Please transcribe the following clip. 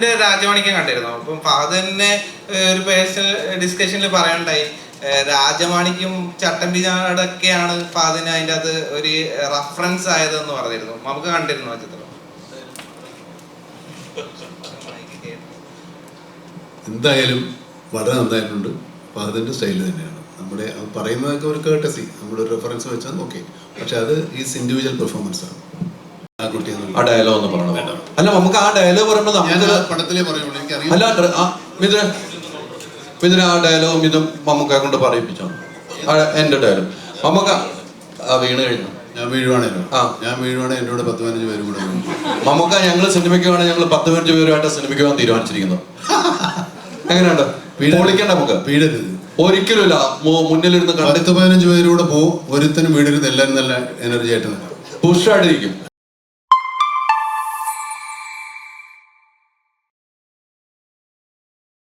ഇതിന്റെ രാജമാണിക്യം കണ്ടിരുന്നു? അപ്പം ഫാദർ തന്നെ ഒരു പേഴ്സണൽ ഡിസ്കഷനിൽ പറയണ്ടായി രാജമാണിക്കും ചട്ടമ്പിനാടൊക്കെയാണ് ഫാദിന് അതിന്റെ അത് ഒരു റഫറൻസ് ആയതെന്ന് പറഞ്ഞിരുന്നു. നമുക്ക് കണ്ടിരുന്നു ആ ചിത്രം? എന്തായാലും വളരെ നന്നായിട്ടുണ്ട്. അതിന്റെ സ്റ്റൈൽ തന്നെയാണ്. നമ്മുടെ അത് പറയുന്നതൊക്കെ ഒരു കേട്ടസി നമ്മുടെ ഒരു റെഫറൻസ് വെച്ചാൽ ഓക്കെ പക്ഷെ അത് ഈസ് ഇൻഡിവിജ്വൽ പെർഫോമൻസ് ആണ്. ആ കുട്ടി ആ ഡയലോഗ് ഒന്ന് പറയണം. അല്ല നമുക്ക് ആ ഡയലോഗ് പറയുമ്പോൾ നമുക്ക് പടത്തിലേ പറയുള്ളൂ എനിക്കറിയാം അല്ല മിഥുന മിഥുന ആ ഡയലോഗ് മിഥു മമ്മൂക്ക കൊണ്ട് പറയിപ്പിച്ചോ? എന്റെ ഡയലോഗ് മമ്മൂക്ക ആ വീണ് കഴിഞ്ഞു? ഞാൻ വീഴുവാണല്ലോ ആ. ഞാൻ വീഴുവാണെങ്കിൽ എന്നോട് പത്ത് പതിനഞ്ച് പേര് കൂടെ നമുക്ക് മമ്മൂക്ക ഞങ്ങൾ സിനിമയ്ക്ക് വേണേൽ ഞങ്ങൾ പത്ത് പതിനഞ്ച് പേരുമായിട്ട് സിനിമയ്ക്ക് പോകാൻ തീരുമാനിച്ചിരിക്കുന്നു. എങ്ങനെയുണ്ട്? വിളിക്കണ്ട നമുക്ക്. വീടരുത് ഒരിക്കലുമില്ല മുന്നിലിരുന്ന് പത്ത് പതിനഞ്ച് പേരൂടെ പോകും ഒരുത്തനും വീടരുത് എല്ലാവരും നല്ല എനർജി ആയിട്ട് പുഷായിട്ടിരിക്കും.